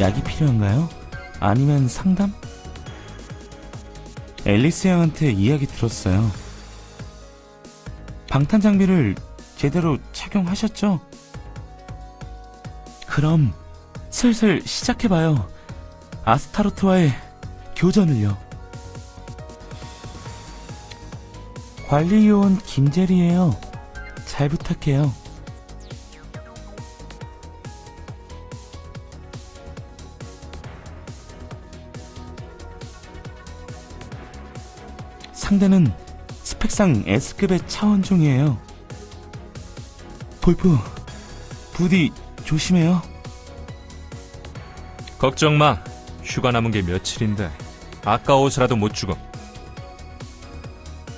약이 필요한가요? 아니면 상담? 앨리스 양한테 이야기 들었어요. 방탄 장비를 제대로 착용하셨죠? 그럼 슬슬 시작해봐요. 아스타로트와의 교전을요. 관리요원 김재리예요. 잘 부탁해요. 상대는 스펙상 S급의 차원 종이에요. 볼프, 부디 조심해요. 걱정 마. 휴가 남은 게 며칠인데 아까워서라도 못 죽어.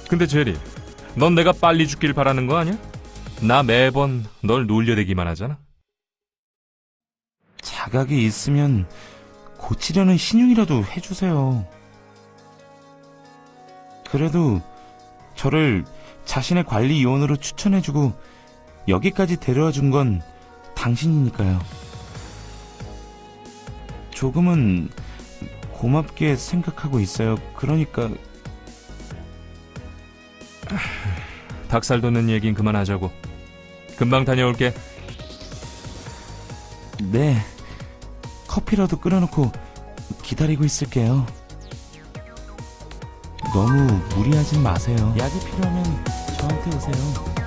근데 제리, 넌 내가 빨리 죽길 바라는 거 아니야? 나 매번 널 놀려대기만 하잖아. 자각이 있으면 고치려는 신용이라도 해주세요. 그래도 저를 자신의 관리 요원으로 추천해주고 여기까지 데려와 준 건 당신이니까요. 조금은 고맙게 생각하고 있어요. 그러니까 닭살 돋는 얘긴 그만하자고. 금방 다녀올게. 네 커피라도 끓여놓고 기다리고 있을게요. 너무 무리하진 마세요. 약이 필요하면 저한테 오세요.